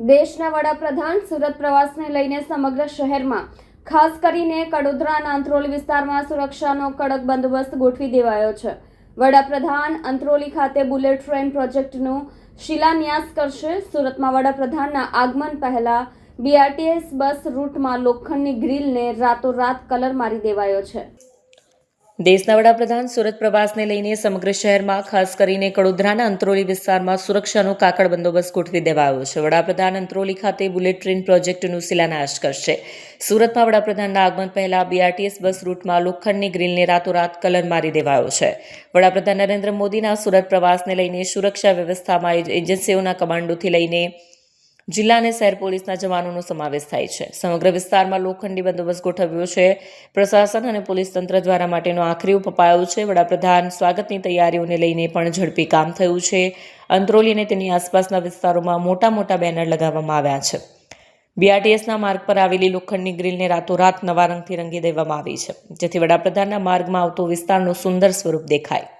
દેશના વડાપ્રધાન સુરત પ્રવાસને લઈને સમગ્ર શહેરમાં, ખાસ કરીને કડોદરાના અંત્રોલી વિસ્તારમાં સુરક્ષાનો કડક બંદોબસ્ત ગોઠવી દેવાયો છે. વડાપ્રધાન અંત્રોલી ખાતે બુલેટ ટ્રેન પ્રોજેક્ટનું શિલાન્યાસ કરશે. સુરતમાં વડાપ્રધાનના આગમન પહેલા બીઆરટીએસ બસ રૂટમાં લોખંડની ગ્રીલને રાતોરાત કલર મારી દેવાયો છે. દેશના વડાપ્રધાન સુરત પ્રવાસને લઈને સમગ્ર શહેરમાં, ખાસ કરીને કડોદરાના અંત્રોલી વિસ્તારમાં સુરક્ષાનો કાકડ બંદોબસ્ત ગોઠવી દેવાયો છે. વડાપ્રધાન અંત્રોલી ખાતે બુલેટ ટ્રેન પ્રોજેક્ટનું શિલાન્યાસ કરશે. સુરતમાં વડાપ્રધાનના આગમન પહેલા બીઆરટીએસ બસ રૂટમાં લોખંડની ગ્રીલને રાતોરાત કલર મારી દેવાયો છે. વડાપ્રધાન નરેન્દ્ર મોદીના સુરત પ્રવાસને લઈને સુરક્ષા વ્યવસ્થામાં એજ- એજન્સીઓના કમાન્ડોથી લઈને જિલ્લા અને શહેર પોલીસના જવાનોનો સમાવેશ થાય છે. સમગ્ર વિસ્તારમાં લોખંડી બંદોબસ્ત ગોઠવ્યો છે. પ્રશાસન અને પોલીસ તંત્ર દ્વારા માટેનો આખરી ઉપ છે. વડાપ્રધાન સ્વાગતની તૈયારીઓને લઈને પણ ઝડપી કામ થયું છે. અંત્રોલી અને તેની આસપાસના વિસ્તારોમાં મોટા મોટા બેનર લગાવવામાં આવ્યા છે. બીઆરટીએસના માર્ગ પર આવેલી લોખંડની ગ્રીલને રાતોરાત નવા રંગથી રંગી દેવામાં આવી છે. જેથી વડાપ્રધાનના માર્ગમાં આવતો વિસ્તારનું સુંદર સ્વરૂપ દેખાય.